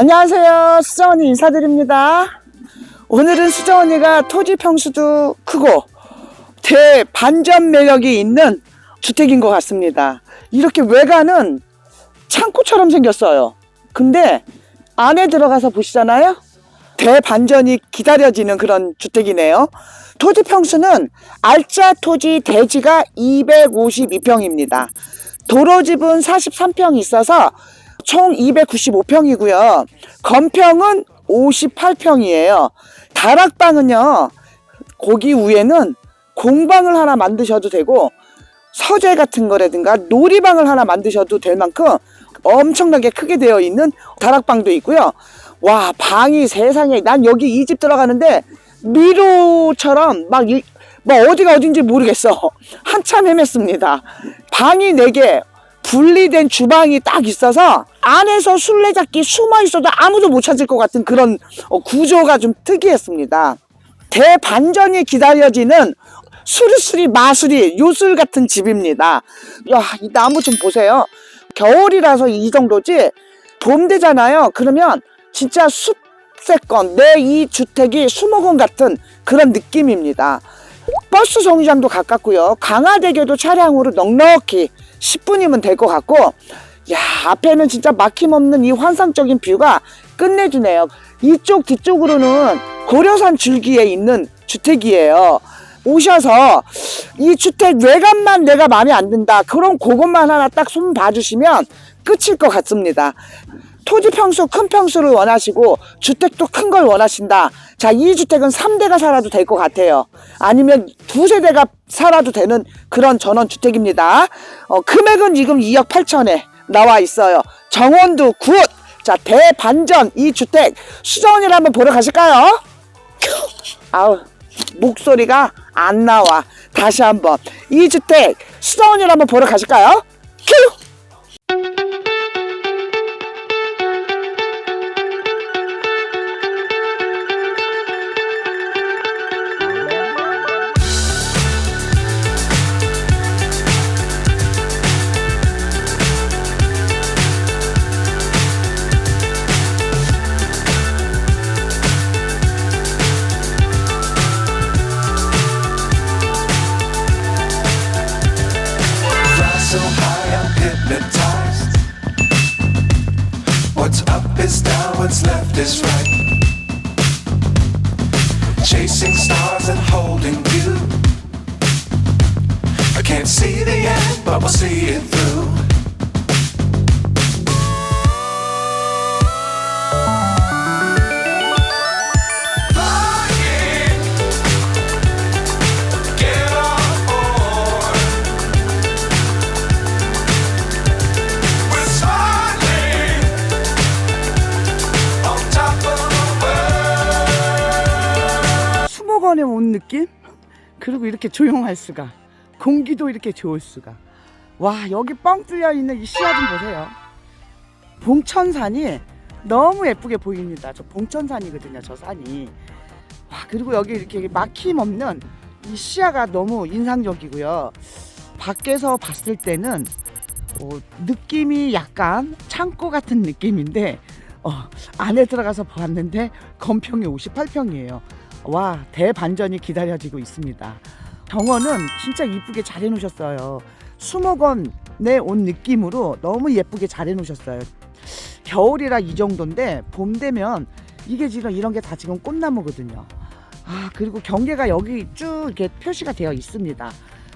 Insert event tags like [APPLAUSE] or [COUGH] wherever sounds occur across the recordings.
안녕하세요. 수정 언니 인사드립니다. 오늘은 수정 언니가 토지 평수도 크고 대반전 매력이 있는 주택인 것 같습니다. 이렇게 외관은 창고처럼 생겼어요. 근데 안에 들어가서 보시잖아요. 대반전이 기다려지는 그런 주택이네요. 토지 평수는 알짜 토지 대지가 252평입니다. 도로집은 43평이 있어서 총 295평이고요. 건평은 58평이에요. 다락방은요. 거기 위에는 공방을 하나 만드셔도 되고 서재 같은 거라든가 놀이방을 하나 만드셔도 될 만큼 엄청나게 크게 되어 있는 다락방도 있고요. 와 방이 세상에 난 여기 이 집 들어가는데 미로처럼 막 이, 뭐 어디가 어딘지 모르겠어. [LAUGHS] 한참 헤맸습니다. 방이 4개, 분리된 주방이 딱 있어서 안에서 술래잡기 숨어 있어도 아무도 못 찾을 것 같은 그런 어, 구조가 좀 특이했습니다. 대반전이 기다려지는 수리수리 마수리 요술 같은 집입니다. 야, 이 나무 좀 보세요. 겨울이라서 이 정도지 봄 되잖아요. 그러면 진짜 숲세권 내 이 주택이 수목원 같은 그런 느낌입니다. 버스 정류장도 가깝고요. 강화대교도 차량으로 넉넉히 10분이면 될 것 같고 야 앞에는 진짜 막힘없는 이 환상적인 뷰가 끝내주네요. 이쪽 뒤쪽으로는 고려산 줄기에 있는 주택이에요. 오셔서 이 주택 외관만 내가 마음에 안 든다. 그럼 그것만 하나 딱 손 봐주시면 끝일 것 같습니다. 토지 평수 큰 평수를 원하시고 주택도 큰 걸 원하신다. 자, 이 주택은 3대가 살아도 될 것 같아요. 아니면 두 세 대가 살아도 되는 그런 전원 주택입니다. 어, 금액은 지금 2억 8천에 나와 있어요. 정원도 굿. 자, 대반전 이 주택 수정원이를 한번 보러 가실까요? 아우 목소리가 안 나와. 다시 한번 이 주택 수정원이를 한번 보러 가실까요? 큐! Can't see the end, but we'll see it through. Flying, get on board. We're smiling on top of the world. 수목원에 온 느낌? 그리고 이렇게 조용할 수가. 공기도 이렇게 좋을 수가. 와, 여기 뻥 뚫려 있는 이 시야 좀 보세요. 봉천산이 너무 예쁘게 보입니다. 저 봉천산이거든요, 저 산이. 와, 그리고 여기 이렇게 막힘없는 이 시야가 너무 인상적이고요. 밖에서 봤을 때는 어, 느낌이 약간 창고 같은 느낌인데 어, 안에 들어가서 보았는데 건평이 58평이에요. 와 대반전이 기다려지고 있습니다. 정원은 진짜 이쁘게 잘 해놓으셨어요. 수목원에 온 느낌으로 너무 예쁘게 잘 해놓으셨어요. 겨울이라 이 정도인데 봄 되면 이게 지금 이런 게 다 지금 꽃나무거든요. 아 그리고 경계가 여기 쭉 이렇게 표시가 되어 있습니다.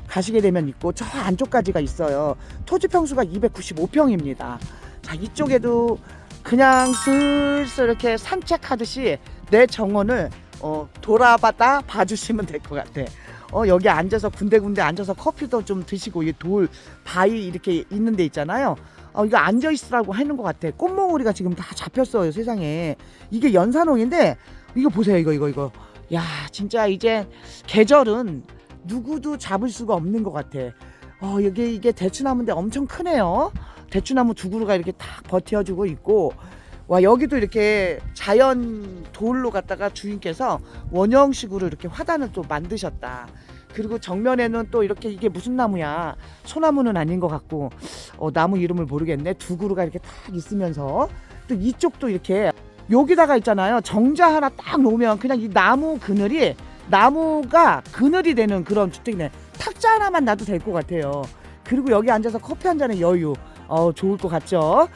가시게 되면 있고 저 안쪽까지가 있어요. 토지 평수가 295평입니다. 자 이쪽에도 그냥 슬슬 이렇게 산책하듯이 내 정원을 어, 돌아봤다 봐주시면 될 것 같아. 어, 여기 앉아서 군데군데 앉아서 커피도 좀 드시고 이 돌 바위 이렇게 있는 데 있잖아요. 어, 이거 앉아 있으라고 하는 것 같아. 꽃몽우리가 지금 다 잡혔어요 세상에. 이게 연산홍인데 이거 보세요 이거 이거 이거. 야 진짜 이제 계절은 누구도 잡을 수가 없는 것 같아. 어 여기 이게 대추나무인데 엄청 크네요. 대추나무 두 그루가 이렇게 딱 버텨주고 있고 와 여기도 이렇게 자연 돌로 갖다가 주인께서 원형식으로 이렇게 화단을 또 만드셨다. 그리고 정면에는 또 이렇게 이게 무슨 나무야? 소나무는 아닌 것 같고 어, 나무 이름을 모르겠네. 두 그루가 이렇게 딱 있으면서 또 이쪽도 이렇게 여기다가 있잖아요. 정자 하나 딱 놓으면 그냥 이 나무 그늘이 나무가 그늘이 되는 그런 주택이네. 탁자 하나만 놔도 될 것 같아요. 그리고 여기 앉아서 커피 한 잔의 여유. 어, 좋을 것 같죠?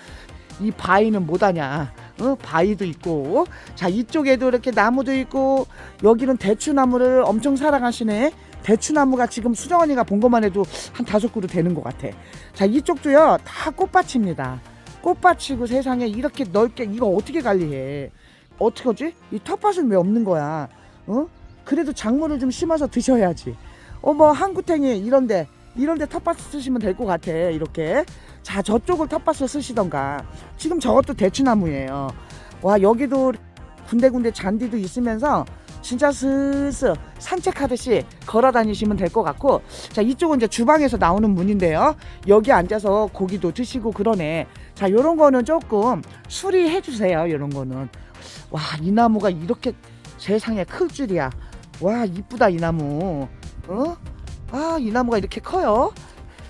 이 바위는 뭐다냐? 어, 바위도 있고. 자, 이쪽에도 이렇게 나무도 있고, 여기는 대추나무를 엄청 사랑하시네. 대추나무가 지금 수정 언니가 본 것만 해도 한 다섯 그루 되는 것 같아. 자, 이쪽도요, 다 꽃밭입니다. 꽃밭이고 세상에 이렇게 넓게, 이거 어떻게 관리해? 어떻게 하지? 이 텃밭은 왜 없는 거야? 어? 그래도 작물을 좀 심어서 드셔야지. 어, 뭐, 한구탱이 이런데, 이런데 텃밭 쓰시면 될 것 같아. 이렇게. 자, 저쪽을 텃밭을 쓰시던가. 지금 저것도 대추나무예요. 와, 여기도 군데군데 잔디도 있으면서 진짜 슬슬 산책하듯이 걸어 다니시면 될 것 같고 자 이쪽은 이제 주방에서 나오는 문인데요 여기 앉아서 고기도 드시고 그러네 자 요런 거는 조금 수리해 주세요 요런 거는 와 이 나무가 이렇게 세상에 클 줄이야 와 이쁘다 이 나무 어? 아 이 나무가 이렇게 커요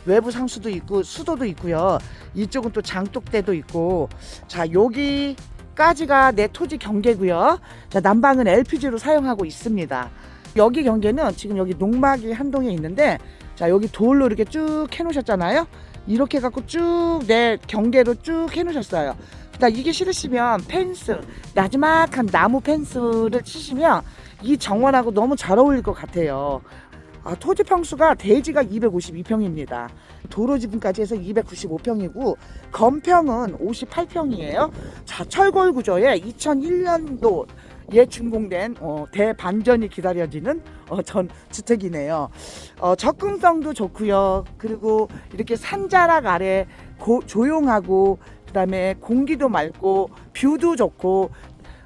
외부 상수도 있고 수도도 있고요. 이쪽은 또 장독대도 있고. 자 여기 까지가 내 토지 경계고요. 자 난방은 LPG로 사용하고 있습니다. 여기 경계는 지금 여기 농막이 한 동에 있는데 자 여기 돌로 이렇게 쭉 해놓으셨잖아요. 이렇게 갖고 쭉 내 경계로 쭉 해놓으셨어요. 나 이게 싫으시면 펜스 나지막한 나무 펜스를 치시면 이 정원하고 너무 잘 어울릴 것 같아요 아, 토지 평수가 대지가 252평입니다. 도로 지분까지 해서 295평이고 건평은 58평이에요. 자, 철골 구조에 2001년도 에 준공된 어, 대반전이 기다려지는 어, 전 주택이네요. 어, 접근성도 좋고요. 그리고 이렇게 산자락 아래 고, 조용하고 그다음에 공기도 맑고 뷰도 좋고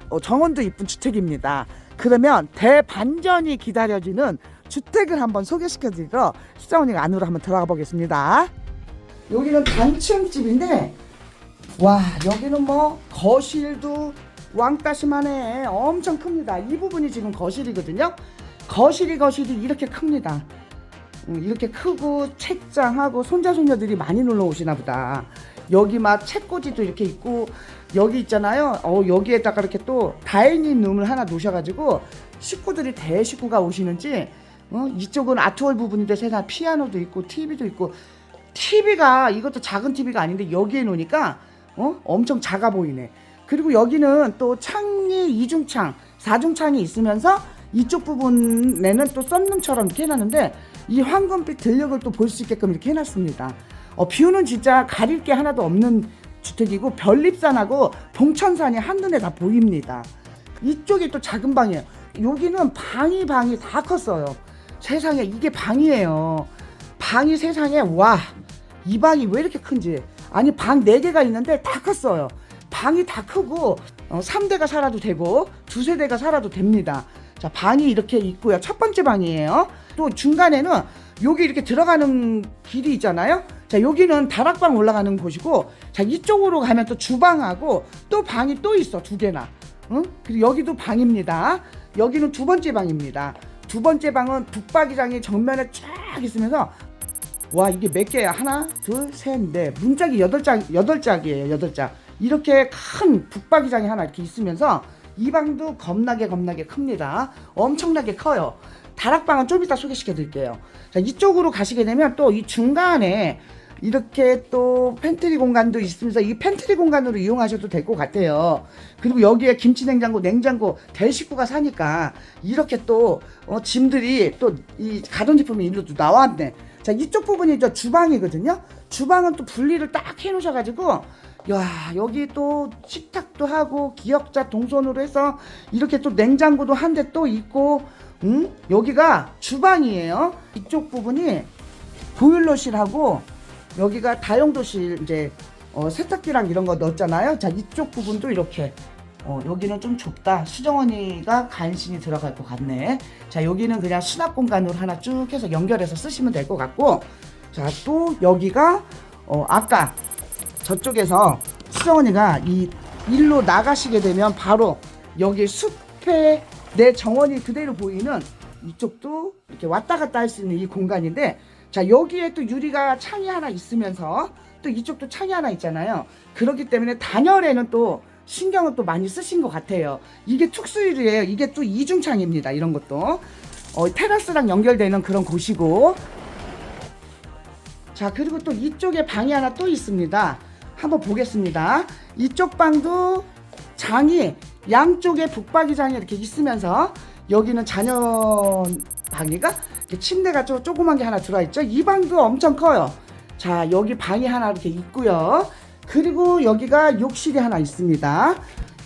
어, 정원도 이쁜 주택입니다. 그러면 대반전이 기다려지는 주택을 한번 소개시켜 드리러 시장 언니가 안으로 한번 들어가 보겠습니다. 여기는 단층집인데 와 여기는 뭐 거실도 왕따심하네 엄청 큽니다. 이 부분이 지금 거실이거든요. 거실이 거실이 이렇게 큽니다. 음, 이렇게 크고 책장하고 손자 손녀들이 많이 놀러 오시나 보다. 여기 막 책꽂이도 이렇게 있고 여기 있잖아요. 어 여기에다가 이렇게 또 다이닝 룸을 하나 놓으셔가지고 식구들이 대식구가 오시는지 어 이쪽은 아트월 부분인데 세상 피아노도 있고 TV도 있고 TV가 이것도 작은 TV가 아닌데 여기에 놓으니까 어 엄청 작아 보이네. 그리고 여기는 또 창이 이중창, 사중창이 있으면서 이쪽 부분에는 또 썬룸처럼 이렇게 해놨는데 이 황금빛 들녘을 또 볼 수 있게끔 이렇게 해놨습니다. 어, 뷰는 진짜 가릴 게 하나도 없는 주택이고 별립산하고 봉천산이 한눈에 다 보입니다. 이쪽이 또 작은 방이에요. 여기는 방이 방이 다 컸어요. 세상에 이게 방이에요. 방이 세상에 와 이 방이 왜 이렇게 큰지 아니 방 네개가 있는데 다 컸어요. 방이 다 크고 어, 3대가 살아도 되고 두세 대가 살아도 됩니다. 자 방이 이렇게 있고요. 첫 번째 방이에요. 또 중간에는 여기 이렇게 들어가는 길이 있잖아요. 자 여기는 다락방 올라가는 곳이고 자 이쪽으로 가면 또 주방하고 또 방이 또 있어 두 개나. 응? 그리고 여기도 방입니다. 여기는 두 번째 방입니다. 두 번째 방은 북박이장이 정면에 쫙 있으면서 와 이게 몇 개야? 하나, 둘, 셋, 넷. 문짝이 여덟 짝 여덟 짝이에요. 여덟 짝. 이렇게 큰 북박이장이 하나 이렇게 있으면서 이 방도 겁나게 겁나게 큽니다. 엄청나게 커요. 다락방은 좀 이따 소개시켜 드릴게요. 자, 이쪽으로 가시게 되면 또 이 중간에 이렇게 또 팬트리 공간도 있으면서 이 팬트리 공간으로 이용하셔도 될 것 같아요. 그리고 여기에 김치 냉장고, 냉장고 대식구가 사니까 이렇게 또 어, 짐들이 또 이 가전 제품이 일로 또 나왔네. 자 이쪽 부분이 저 주방이거든요. 주방은 또 분리를 딱 해놓으셔가지고 야 여기 또 식탁도 하고 기역자 동선으로 해서 이렇게 또 냉장고도 한 대 또 있고 음 여기가 주방이에요. 이쪽 부분이 보일러실하고 여기가 다용도실 이제 어, 세탁기랑 이런 거 넣었잖아요. 자 이쪽 부분도 이렇게 어, 여기는 좀 좁다. 수정언니가 간신히 들어갈 것 같네. 자 여기는 그냥 수납 공간으로 하나 쭉 해서 연결해서 쓰시면 될 것 같고 자 또 여기가 어, 아까 저쪽에서 수정언니가 이 일로 나가시게 되면 바로 여기 숲에 내 정원이 그대로 보이는 이쪽도 이렇게 왔다 갔다 할 수 있는 이 공간인데 자 여기에 또 유리가 창이 하나 있으면서 또 이쪽도 창이 하나 있잖아요. 그렇기 때문에 단열에는 또 신경을 또 많이 쓰신 것 같아요. 이게 특수일이에요. 이게 또 이중창입니다. 이런 것도. 어, 테라스랑 연결되는 그런 곳이고. 자, 그리고 또 이쪽에 방이 하나 또 있습니다. 한번 보겠습니다. 이쪽 방도 장이 양쪽에 북박이장이 이렇게 있으면서 여기는 자녀 방이가 침대가 좀 조그만 게 하나 들어있죠. 이 방도 엄청 커요. 자, 여기 방이 하나 이렇게 있고요. 그리고 여기가 욕실이 하나 있습니다.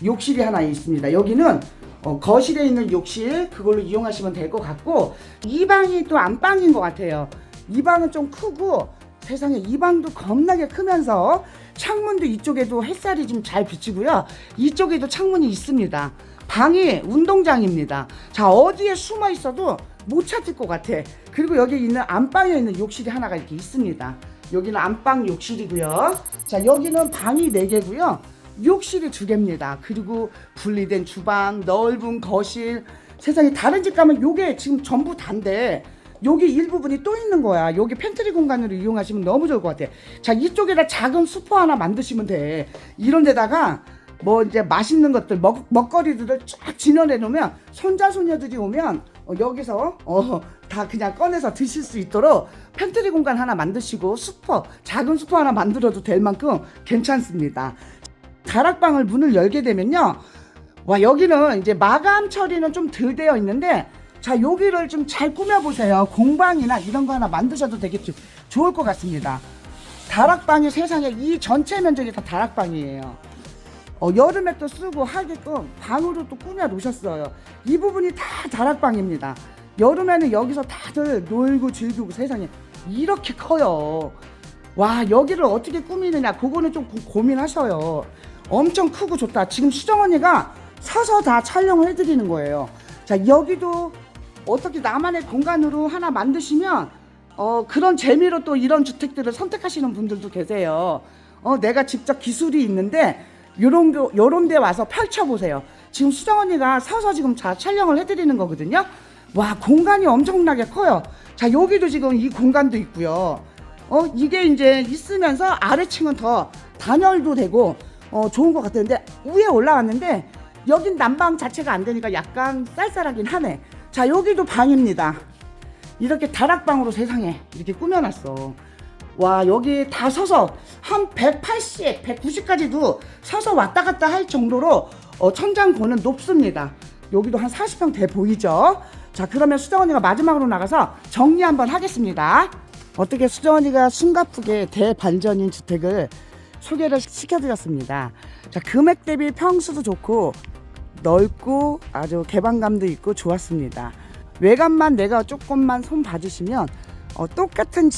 욕실이 하나 있습니다. 여기는 어, 거실에 있는 욕실 그걸로 이용하시면 될 것 같고 이 방이 또 안방인 것 같아요. 이 방은 좀 크고 세상에 이 방도 겁나게 크면서 창문도 이쪽에도 햇살이 좀 잘 비치고요. 이쪽에도 창문이 있습니다. 방이 운동장입니다. 자 어디에 숨어 있어도 못 찾을 것 같아. 그리고 여기 있는 안방에 있는 욕실이 하나가 이렇게 있습니다. 여기는 안방 욕실이고요. 자 여기는 방이 네 개고요. 욕실이 두 개입니다. 그리고 분리된 주방, 넓은 거실. 세상에 다른 집 가면 요게 지금 전부 단데 여기 일부분이 또 있는 거야. 여기 팬트리 공간으로 이용하시면 너무 좋을 것 같아. 자, 이쪽에다 작은 수퍼 하나 만드시면 돼. 이런 데다가 뭐 이제 맛있는 것들, 먹, 먹거리들을 쫙 진열해 놓으면 손자, 손녀들이 오면 어, 여기서 어, 다 그냥 꺼내서 드실 수 있도록 팬트리 공간 하나 만드시고 수퍼, 작은 수퍼 하나 만들어도 될 만큼 괜찮습니다. 다락방을 문을 열게 되면요. 와 여기는 이제 마감 처리는 좀 덜 되어 있는데 자 여기를 좀 잘 꾸며보세요 공방이나 이런 거 하나 만드셔도 되겠죠 좋을 것 같습니다 다락방이 세상에 이 전체 면적이 다 다락방이에요 어, 여름에 또 쓰고 하게끔 방으로 또 꾸며 놓으셨어요. 이 부분이 다 다락방입니다. 여름에는 여기서 다들 놀고 즐기고 세상에 이렇게 커요. 와 여기를 어떻게 꾸미느냐 그거는 좀 고- 고민하셔요. 엄청 크고 좋다. 지금 수정 언니가 서서 다 촬영을 해드리는 거예요. 자 여기도 어떻게 나만의 공간으로 하나 만드시면 어 그런 재미로 또 이런 주택들을 선택하시는 분들도 계세요. 어 내가 직접 기술이 있는데 요런 거 요런 데 와서 펼쳐 보세요. 지금 수정 언니가 서서 지금 자 촬영을 해 드리는 거거든요. 와 공간이 엄청나게 커요. 자 여기도 지금 이 공간도 있고요. 어 이게 이제 있으면서 아래층은 더 단열도 되고 어 좋은 것 같았는데 위에 올라왔는데 여긴 난방 자체가 안 되니까 약간 쌀쌀하긴 하네. 자 여기도 방입니다. 이렇게 다락방으로 세상에 이렇게 꾸며놨어 와 여기 다 서서 한 180, 190까지도 서서 왔다 갔다 할 정도로 어, 천장고는 높습니다. 여기도 한 40평 돼 보이죠? 자 그러면 수정 언니가 마지막으로 나가서 정리 한번 하겠습니다. 어떻게 수정 언니가 숨가쁘게 대반전인 주택을 소개를 시켜드렸습니다. 자 금액 대비 평수도 좋고 넓고 아주 개방감도 있고 좋았습니다. 외관만 내가 조금만 손 봐주시면 어, 똑같은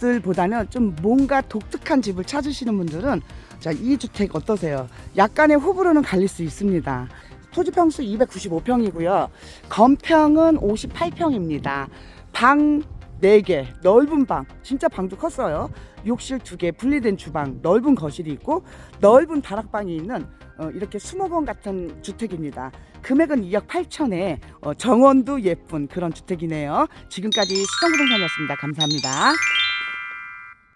집들보다는 좀 뭔가 독특한 집을 찾으시는 분들은 자, 이 주택 어떠세요? 약간의 호불호는 갈릴 수 있습니다. 토지 평수 295평이고요. 건평은 58평입니다. 방 4개, 넓은 방, 진짜 방도 컸어요. 욕실 2개, 분리된 주방, 넓은 거실이 있고 넓은 다락방이 있는 어, 이렇게 수목원 같은 주택입니다. 금액은 2억 8천에 어, 정원도 예쁜 그런 주택이네요. 지금까지 수정부동산이었습니다. 감사합니다.